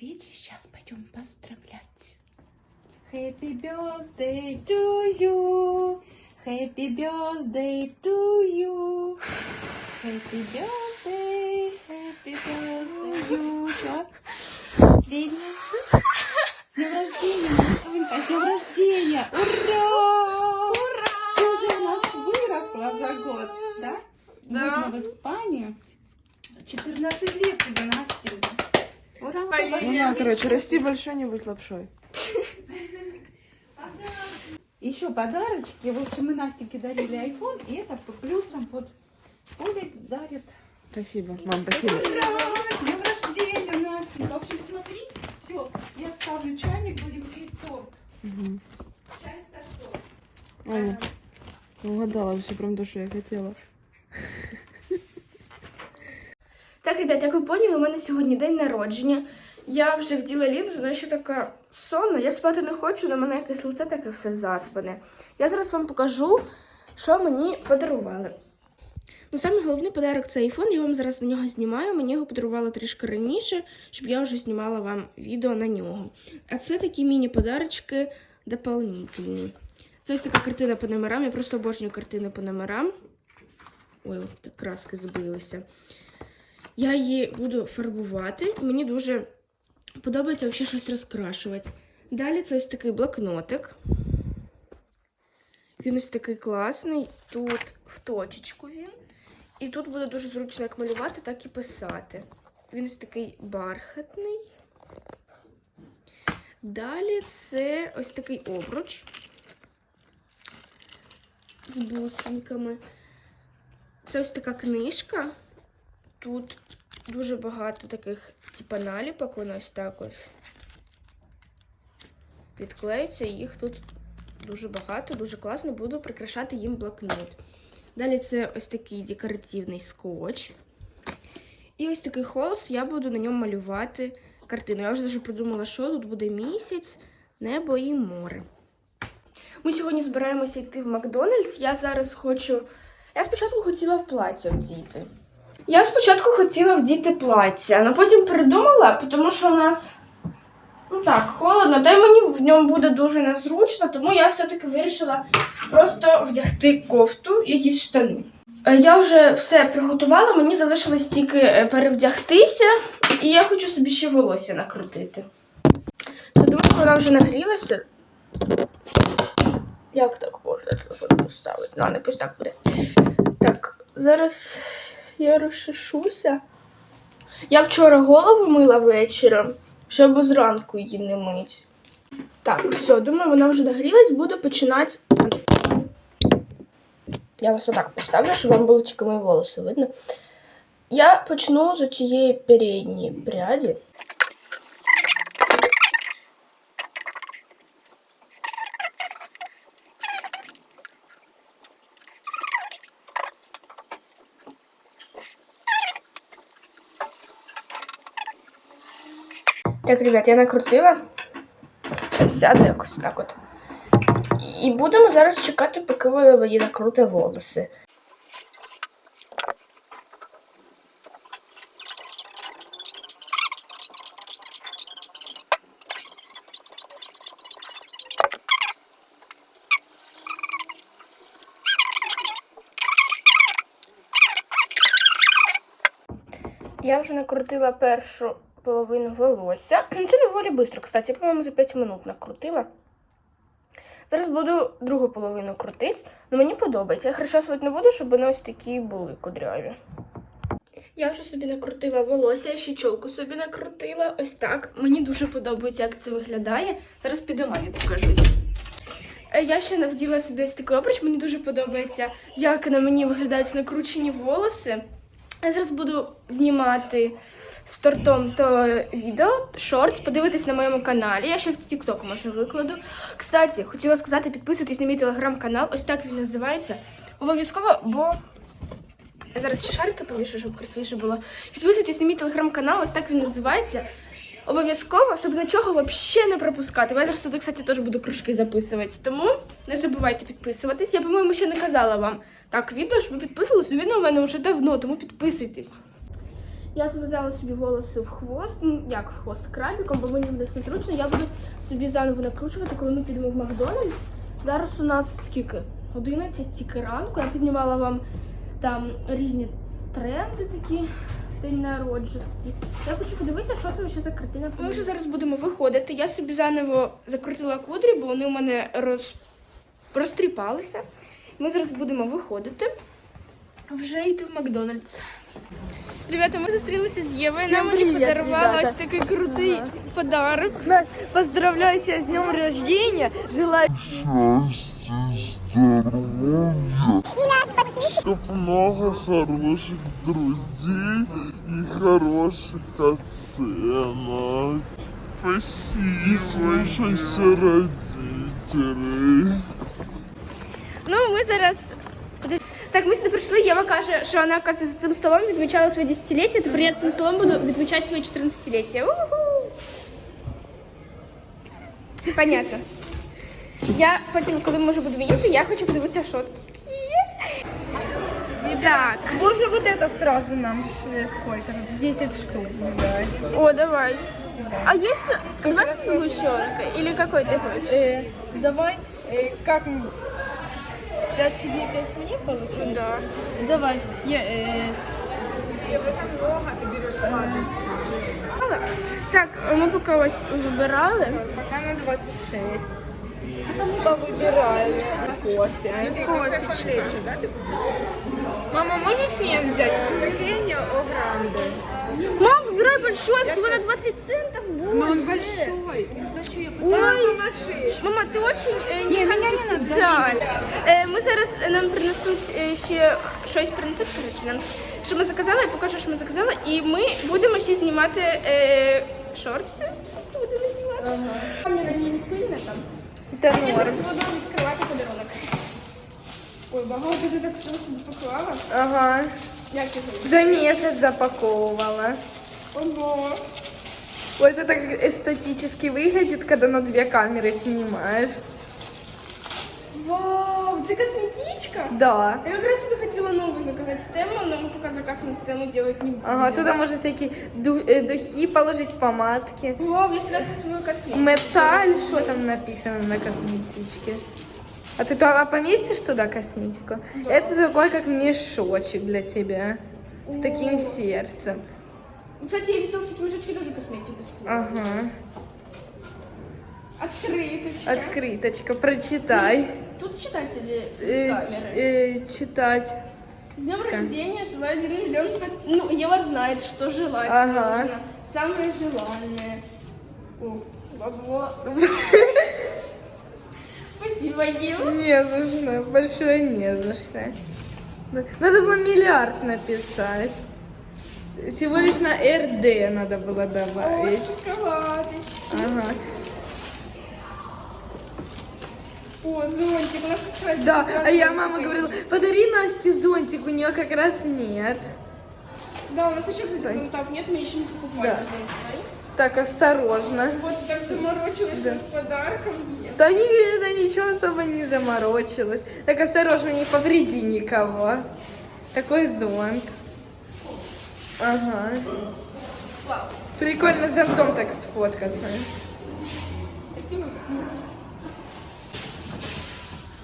свечи, сейчас пойдем поздравлять. Happy birthday to you. Happy birthday to you. Happy birthday, happy birthday to you. Что? Последнее. С днем рождения, Настенька, с днем рождения. Ура! Ура! Ты уже у нас выросла за год, да? Да. Год в Испанию. 14 лет тебе, Настенька. Ура! Ну короче, расти большой, не быть лапшой. Еще подарочки. В общем, мы Настеньке дарили iPhone, и это по плюсам вот Оля дарит. Спасибо, мам, спасибо. Ура! Днем рождения, Настенька. В общем, смотри, все, я ставлю чайник, будем пить торт. Чай с тортом. Аня, угадала все прям то, що я хотіла. Так, ребят, як ви поняли, у мене сьогодні день народження. Я вже вділа лінзу, але ще така сонна. Я спати не хочу, на мене якесь лице таке все заспане. Я зараз вам покажу, що мені подарували. Ну, саме головний подарок це айфон. Я вам зараз на нього знімаю. Мені його подарували трішки раніше, щоб я вже знімала вам відео на нього. А це такі міні-подарочки дополнительні. Це ось така картина по номерам. Я просто обожнюю картини по номерам. Ой, так краски збилися. Я її буду фарбувати. Мені дуже подобається взагалі щось розкрашувати. Далі це ось такий блокнотик. Він ось такий класний. Тут в точечку він. І тут буде дуже зручно як малювати, так і писати. Він ось такий бархатний. Далі це ось такий обруч з бусинками. Це ось така книжка. Тут дуже багато таких, типа, наліпок, воно ось так ось відклеїться, і їх тут дуже багато, дуже класно, буду прикрашати їм блокнот. Далі це ось такий декоративний скотч. І ось такий холст, я буду на ньому малювати картину. Я вже даже придумала, що тут буде місяць, небо і море. Ми сьогодні збираємося йти в Макдональдс. Я зараз хочу. Я спочатку хотіла в плаття вдіти. Я спочатку хотіла вдіти плаття, але потім передумала, тому що у нас ну так, холодно, та й мені в ньому буде дуже незручно, тому я все-таки вирішила просто вдягти кофту якісь штани. Е, Я вже все приготувала, мені залишилось тільки е, перевдягтися, і я хочу собі ще волосся накрутити. Я думаю, вона вже нагрілася. Як так можна поставити? Ну, не пусть так буде. Так, зараз я розчешуся. Я вчора голову мила вечором, щоб зранку її не мить. Так, все, думаю, вона вже нагрілась, буду починати. Я вас отак поставлю, щоб вам було тільки мої волоси видно. Я почну з цієї передньої пряді. Так, ребят, я накрутила. Зараз сяду якось так от. І будемо зараз чекати, поки вона мені накруте волоси. Я вже накрутила першу половину волосся. Це доволі швидко, кстати. Я, по-моєму, за 5 минут накрутила. Зараз буду другу половину крутити. Ну мені подобається. Я розчесувати не буду, щоб вони ось такі були кудряві. Я вже собі накрутила волосся, я ще чолку собі накрутила. Ось так. Мені дуже подобається, як це виглядає. Зараз піду мамі покажусь. Е, Я ще навділа собі ось такий обруч. Мені дуже подобається, як на мені виглядають накручені волоси. Я зараз буду знімати з тортом то відео, шортс, подивитись на моєму каналі. Я ще в TikTok може викладу. Кстати, хотіла сказати, підписуйтесь на мій телеграм-канал, ось так він називається. Обов'язково, бо я зараз ще шарики повішу, щоб красивіше було. Підписуйтесь на мій телеграм-канал, ось так він називається. Обов'язково, щоб нічого взагалі не пропускати. Я зараз туди, кстати, теж буду кружки записувати. Тому не забувайте підписуватись. Я, по-моєму, ще не казала вам так відео, щоб ви підписувались. Ну, Він у мене вже давно, тому підписуйтесь. Я зав'язала собі волоси в хвост, ну як в хвост крабіком, бо мені буде незручно. Я буду собі заново накручувати, коли ми підемо в Макдональдс. Зараз у нас скільки? 11 тільки ранку. Я познімала вам там різні тренди такі. День народжівський. Я хочу подивитися, що це ще за картина. Ми вже зараз будемо виходити. Я собі заново закрутила кудрі, бо вони у мене роз... розтріпалися. Ми зараз будемо виходити. Вже йти в Макдональдс. Ребята, ми зустрілися з Євою. Нам мені подарувала ребята. ось такий крутий подарок. Нас поздравляйте с днем рождения. Желаю счастья, здоровья, много хороших друзей и хороших оценок. Спасибо, слушайся родителей. Ну, ми зараз. Так, ми сюди прийшли. Єва каже, що вона оказується, за цим столом відмічала своє десятиліття, тепер я за цим столом буду відмічати своє 14-ліття. Уху! Понятно. Я потім, коли ми вже будемо їсти, я хочу подивитися, що тут є. Так. Может, вот это сразу нам э, сколько? 10 штук взять. О, давай. А есть у вас сгущенка? Или какой ты хочешь? Э, давай, э, как м, пять тебе, пять мне получилось? Да. Давай, я, э, Так, ми поки ось вибирали. пока на 26. Повыбирали. Кофе. Кофе. Мама, можешь мне взять? Пекиньо о гранде. Мам, выбирай большой, всего на 20 центов больше. Но он большой. Ой, мама, ти очень е, не конфіденціаль. Е, Ми зараз е, нам принесуть е, ще щось принесуть, коротше, нам. Що ми заказали, я покажу, що ми заказали. І ми будемо ще знімати е, шорти. Будемо знімати. Камера не пильна там. Да Я норм. зараз буду відкривати подарунок. Ой, багато ти так все собі поклала. Ага. Як ти говориш? За месяц запаковывала. Ого. Вот это так эстетически выглядит, когда на две камеры снимаешь. Це косметичка? Да. Я как раз себе хотела новую заказать тему, но мы пока заказ на тему делать не будем. Ага, туда можно всякие ду- э, духи положить, помадки. Вау, я сюда всю свою косметику. Металь, что там написано на косметичке? А ты туда поместишь туда косметику? Это такой как мешочек для тебя. С таким О. сердцем. Кстати, я видела в такие мешочки тоже косметику скидывала. Ага. Открыточка. Открыточка, прочитай. Тут читатели с Э, камеры. э, читать. С днем рождения, желаю один миллион под... Ну, Ева знает, что желать Ага. нужно. Самое желанное. О, бабло. Спасибо, Ева. Не что, большое не за что. Надо было миллиард написать. Всего лишь на РД надо было О, добавить. шоколадочка. Ага. О, зонтик, у нас как раз Да, а я мама говорила, подари Насте зонтик, у нее как раз нет. Да, у нас еще, кстати, зонтов нет, мы еще не покупали Да. зонтик. Так, осторожно. Вот так заморочилась Да. над подарком. Да ни- да ничего особо не заморочилась. Так осторожно, не повреди никого. Такой зонт. Ага. Вау. Прикольно с зонтом так сфоткаться.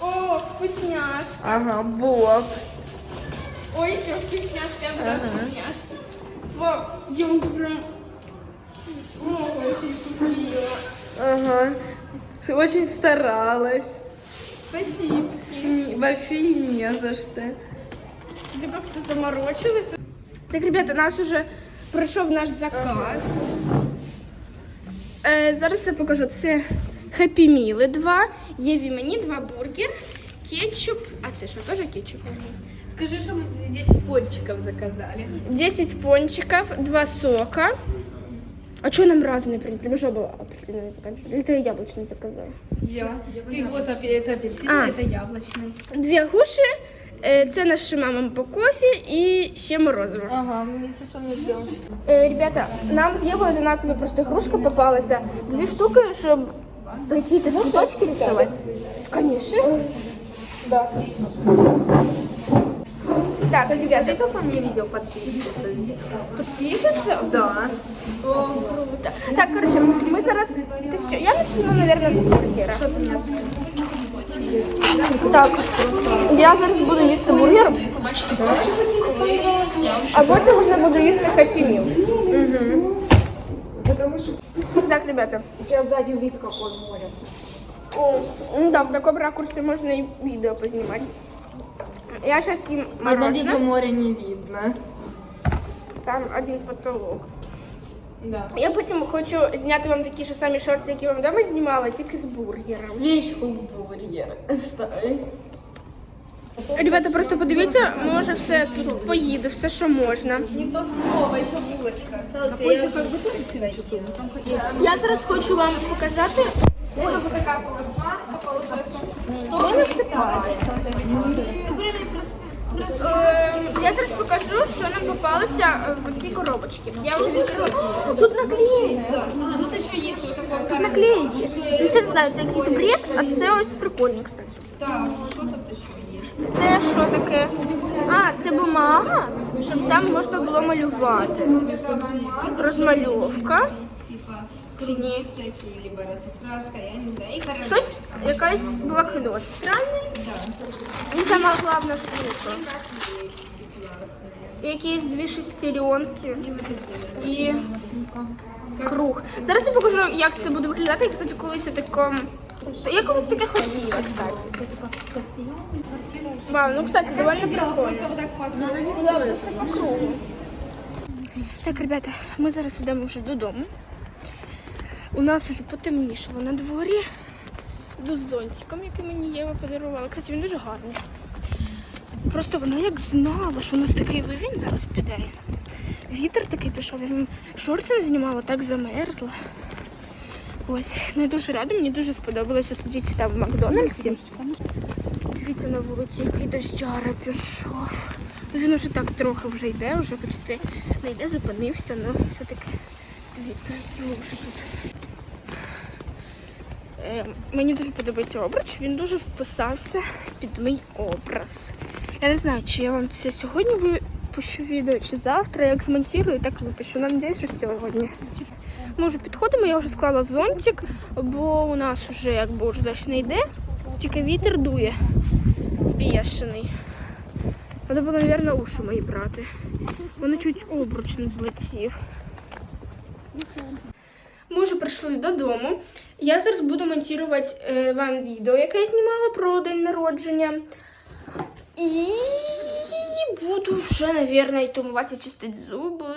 О, вкусняшка. Ага, Боб. Ой, еще вкусняшка, я буду Ага. вкусняшки. Вау, Ева, ты прям много очень купила. Ага. Ты очень старалась. Спасибо. Не- большие не за что. Ты как-то заморочилась. Так, ребята, наш уже пройшов наш заказ. Е, зараз я покажу. Це Happy Meal 2, Єві мені 2 бургер, кетчуп. А це що, теж кетчуп? Скажи, что мы 10 пончиков заказали. 10 пончиков, 2 сока. А что нам разу не принесли? Мы что, было апельсиновый заканчивали? Или ты яблочный заказал? Я. Ты вот апе- это апельсин, А. это яблочный. Дві гуші, е, це наша мама по кофі і ще морозиво. Ага, мне совершенно не сделать. Е, ребята, нам з Євою одинакові просто ігрушки попалися. Дві штуки, щоб какие-то цветочки рисовать. Конечно. Да. Так, ребята, кто по мне видео подпишется? Подпишется? Да. О, круто. Так, короче, мы зараз... Ты что, я начну, наверное, з бургера. Так, я зараз буду їсти бургер. А потім вже буду їсти хеппі міл. Угу. Так, ребята. У тебя сзади вид какой море. О, ну да, в таком ракурсе можно и видео поснимать. Я сейчас им мороженое. моря не видно. Там один потолок. Да. Я потім хочу зняти вам такі ж самі шорти, які вам вдома знімала, тільки з бургером. Свечку в бургер. Ставь. Ребята, просто подивіться, може все тут поїде, все, що можна. Не то слово, еще булочка. Осталось, я зараз хочу вам показати. Ой, вот такая полосмазка получается. Що насипає. Ем, Я зараз покажу, що нам попалося в цій коробочці. Я вже відкрила. Тут наклеєнки. Тут еще есть вот Тут наклеєнки. Ну, Це не знаю, це якийсь бред, а це ось прикольно, кстати. Так, тут еще есть? Це що таке? А, це бумага, щоб там можна було малювати. Розмальовка. Типа круги всякие, либо раскраска, я не знаю. И коробка. Щось, якийсь блокнот странний. І сама штука. Якісь дві шестеренки і круг. Зараз я покажу, як це буде виглядати. Я, кстати, колись тако... Я колись таке хотіла, кстати. Вау, ну, кстати, довольно прикольно. Так, ребята, ми зараз йдемо вже додому. У нас вже потемнішало на дворі. Йду з зонтиком, який мені Єва подарувала. Кстати, він дуже гарний. Просто вона як знала, що у нас такий ливень зараз піде. Вітер такий пішов, я шорти не знімала, так замерзла. Ось, ну я дуже рада, мені дуже сподобалося сидіти там в Макдональдсі. Дивіться на вулиці, який дощара пішов. Ну він уже так трохи вже йде, вже почти не йде, зупинився, ну все-таки дивіться, які лужі тут. Е, мені дуже подобається обруч, він дуже вписався під мій образ. Я не знаю, чи я вам це сьогодні випущу відео, чи завтра. Як змонтую, так випущу. Надіюсь, що сьогодні. Ми вже підходимо, я вже склала зонтик, бо у нас вже якби вже дощ не йде, тільки вітер дує бешений. Треба було, мабуть, уші мої брати. Вони чуть обруч не злетів. Ми вже прийшли додому. Я зараз буду монтувати е, вам відео, яке я знімала про день народження. І буду вже, мабуть, йти умиватися, чистити зуби,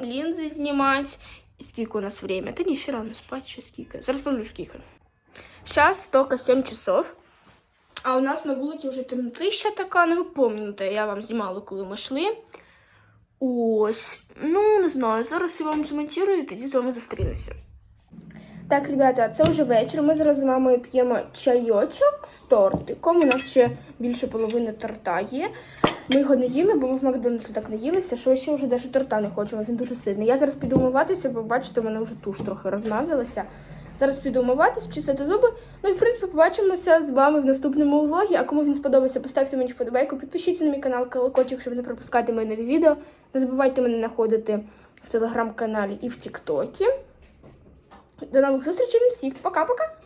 лінзи знімати. І скільки у нас время? Та ні, ще рано спати, ще скільки. Зараз подивлюсь, скільки. Зараз тільки 7 часов. А у нас на вулиці вже темнотища така, ну ви пам'ятаєте, я вам знімала, коли ми йшли. Ось. Ну, не знаю, зараз я вам змонтую і тоді з вами зустрінуся. Так, ребята, це вже вечір. Ми зараз з мамою п'ємо чайочок з тортиком. У нас ще більше половини торта є. Ми його не їли, бо ми в Макдональдсі так не їлися, що ще вже навіть торта не хочемо, він дуже сильний. Я зараз піду умиватися, бо бачите, у мене вже туш трохи розмазалася. Зараз піду умиватися, чистити зуби. Ну і в принципі побачимося з вами в наступному влогі. А кому він сподобався, поставте мені вподобайку, підпишіться на мій канал Колокольчик, щоб не пропускати мої нові відео. Не забувайте мене знаходити в телеграм-каналі і в Тіктокі. До нових зустрічей всіх. Пока-пока!